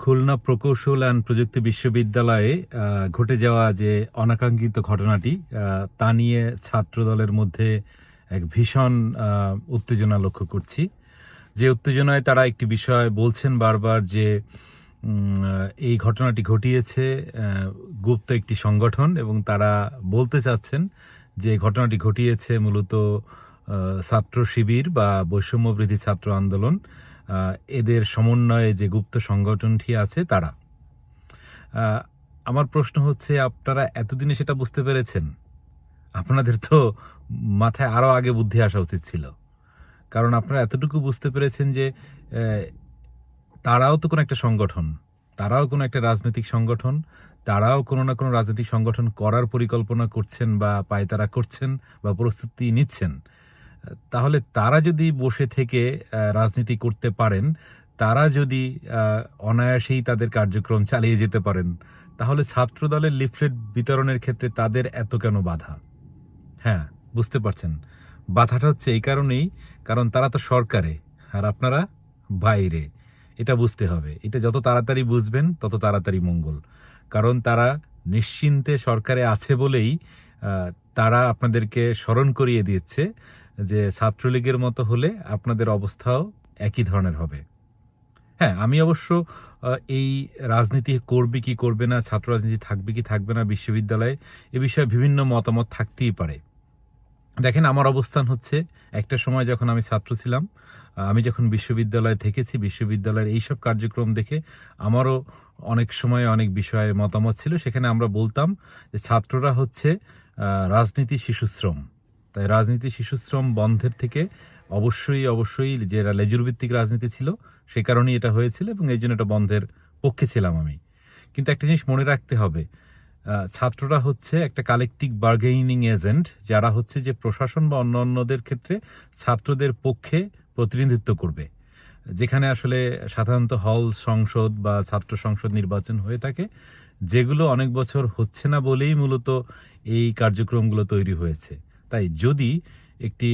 খুলনা প্রকৌশল অ্যান্ড প্রযুক্তি বিশ্ববিদ্যালয়ে ঘটে যাওয়া যে অনাকাঙ্ক্ষিত ঘটনাটি তা নিয়ে ছাত্রদলের মধ্যে এক ভীষণ উত্তেজনা লক্ষ্য করছি। যে উত্তেজনায় তারা একটি বিষয় বলছেন বারবার যে এই ঘটনাটি ঘটিয়েছে গুপ্ত একটি সংগঠন এবং তারা বলতে চাচ্ছেন যে ঘটনাটি ঘটিয়েছে মূলত ছাত্র শিবির বা বৈষম্যবৃদ্ধি ছাত্র আন্দোলন। এদের সমন্বয়ে যে গুপ্ত সংগঠনটি আছে তারা। আমার প্রশ্ন হচ্ছে, আপনারা এতদিনে সেটা বুঝতে পেরেছেন? আপনাদের তো মাথায় আরও আগে বুদ্ধি আসা উচিত ছিল। কারণ আপনারা এতটুকু বুঝতে পেরেছেন যে তারাও তো কোনো একটা সংগঠন, তারাও কোনো একটা রাজনৈতিক সংগঠন, তারাও কোনো না কোনো রাজনৈতিক সংগঠন করার পরিকল্পনা করছেন বা পায়তারা করছেন বা প্রস্তুতি নিচ্ছেন। তাহলে তারা যদি বসে থেকে রাজনীতি করতে পারেন, তারা যদি অনায়াসেই তাদের কার্যক্রম চালিয়ে যেতে পারেন, তাহলে ছাত্র দলের লিফলেট বিতরণের ক্ষেত্রে তাদের এত কেন বাধা? হ্যাঁ বুঝতে পারছেন। বাধাটা হচ্ছে এই কারণেই, কারণ তারা তো সরকারে, আর আপনারা বাইরে। এটা বুঝতে হবে। এটা যত তাড়াতাড়ি বুঝবেন, তত তাড়াতাড়ি মঙ্গল। কারণ তারা নিশ্চিন্তে সরকারে আছে বলেই তারা আপনাদেরকে স্মরণ করিয়ে দিচ্ছে যে ছাত্রলীগের মতো হলে আপনাদের অবস্থাও একই ধরনের হবে। হ্যাঁ আমি অবশ্য এই রাজনীতি করবে কি করবে না, ছাত্র রাজনীতি থাকবে কি থাকবে না, বিশ্ববিদ্যালয়ে এ বিষয়ে বিভিন্ন মতামত থাকতেই পারে। দেখেন, আমার অবস্থান হচ্ছে একটা সময় যখন আমি ছাত্র ছিলাম, আমি যখন বিশ্ববিদ্যালয়ে থেকেছি, বিশ্ববিদ্যালয়ের এইসব কার্যক্রম দেখে আমারও অনেক সময় অনেক বিষয়ে মতামত ছিল। সেখানে আমরা বলতাম যে ছাত্ররা হচ্ছে রাজনীতি শিশুশ্রম। তাই রাজনীতি শিশুশ্রম বন্ধের থেকে অবশ্যই অবশ্যই যে লেজুর ভিত্তিক রাজনীতি ছিল, সে কারণেই এটা হয়েছিল এবং এই জন্য এটা বন্ধের পক্ষে ছিলাম আমি। কিন্তু একটা জিনিস মনে রাখতে হবে ছাত্ররা হচ্ছে একটা কালেকটিভ বার্গেনিং এজেন্ট যারা হচ্ছে যে প্রশাসন বা অন্য অন্যদের ক্ষেত্রে ছাত্রদের পক্ষে প্রতিনিধিত্ব করবে। যেখানে আসলে সাধারণত হল সংসদ বা ছাত্র সংসদ নির্বাচন হয়ে থাকে, যেগুলো অনেক বছর হচ্ছে না বলেই মূলত এই কার্যক্রমগুলো তৈরি হয়েছে। তাই যদি একটি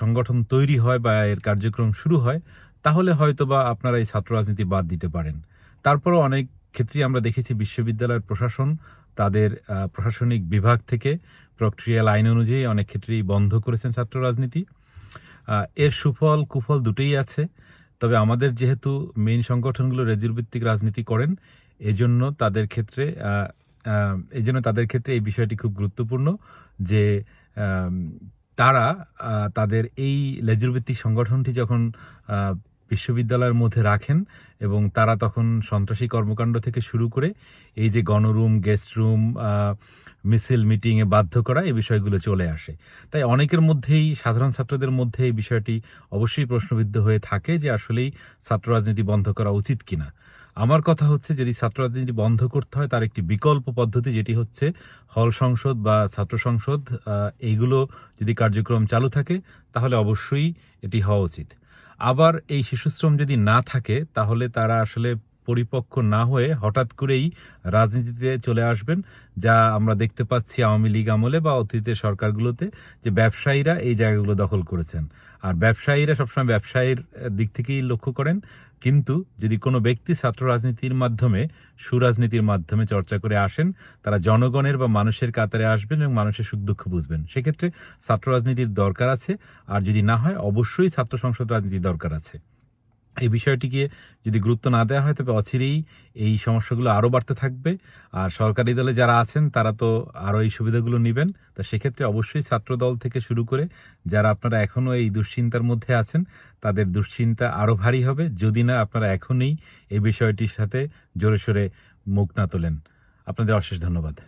সংগঠন তৈরি হয় বা এর কার্যক্রম শুরু হয়, তাহলে হয়তো বা আপনারা এই ছাত্র রাজনীতি বাদ দিতে পারেন। তারপরও অনেক ক্ষেত্রেই আমরা দেখেছি বিশ্ববিদ্যালয়ের প্রশাসন তাদের প্রশাসনিক বিভাগ থেকে প্রক্রিয়াল আইন অনুযায়ী অনেক ক্ষেত্রেই বন্ধ করেছেন ছাত্র রাজনীতি। এর সুফল, কুফল দুটোই আছে। তবে আমাদের যেহেতু মেইন সংগঠনগুলো রেজির ভিত্তিক রাজনীতি করেন, এজন্য তাদের ক্ষেত্রে এজন্য তাদের ক্ষেত্রে এই বিষয়টি খুব গুরুত্বপূর্ণ যে তারা তাদের এই লেজুর ভিত্তিক সংগঠনটি যখন বিশ্ববিদ্যালয়ের মধ্যে রাখেন এবং তারা তখন সন্ত্রাসী কর্মকাণ্ড থেকে শুরু করে এই যে গণরুম, গেস্ট রুম মিছিল মিটিংয়ে বাধ্য করা এই বিষয়গুলো চলে আসে। তাই অনেকের মধ্যেই, সাধারণ ছাত্রদের মধ্যে এই বিষয়টি অবশ্যই প্রশ্নবিদ্ধ হয়ে থাকে যে আসলেই ছাত্র রাজনীতি বন্ধ করা উচিত কিনা। আমার কথা হচ্ছে, যদি ছাত্র রাজনীতি বন্ধ করতে হয়, তার একটি বিকল্প পদ্ধতি যেটি হচ্ছে হল সংসদ বা ছাত্র সংসদ এইগুলো যদি কার্যক্রম চালু থাকে, তাহলে অবশ্যই এটি হওয়া উচিত। আবার এই শিশুশ্রম যদি না থাকে তাহলে তারা আসলে পরিপক্ক না হয়ে হঠাৎ করেই রাজনীতিতে চলে আসবেন, যা আমরা দেখতে পাচ্ছি আওয়ামী লীগ আমলে বা অতীতের সরকারগুলোতে, যে ব্যবসায়ীরা এই জায়গাগুলো দখল করেছেন। আর ব্যবসায়ীরা সবসময় ব্যবসায়ীর দিক থেকেই লক্ষ্য করেন। কিন্তু যদি কোনো ব্যক্তি ছাত্র রাজনীতির মাধ্যমে, সুরাজনীতির মাধ্যমে চর্চা করে আসেন, তারা জনগণের বা মানুষের কাতারে আসবেন এবং মানুষের সুখ দুঃখ বুঝবেন। সেক্ষেত্রে ছাত্র রাজনীতির দরকার আছে। আর যদি না হয়, অবশ্যই ছাত্র সংসদ রাজনীতির দরকার আছে। এই বিষয়টিকে যদি গুরুত্ব না দেওয়া হয়, তবে অচিরেই এই সমস্যাগুলো আরও বাড়তে থাকবে। আর সরকারি দলে যারা আছেন, তারা তো আরও এই সুবিধাগুলো নেবেন। তা সেক্ষেত্রে অবশ্যই ছাত্র দল থেকে শুরু করে যারা আপনারা এখনও এই দুশ্চিন্তার মধ্যে আছেন, তাদের দুশ্চিন্তা আরও ভারী হবে। যদি না, আপনারা এখনই এই বিষয়টির সাথে জোরে সোরে মুখ না তোলেন। আপনাদের অশেষ ধন্যবাদ।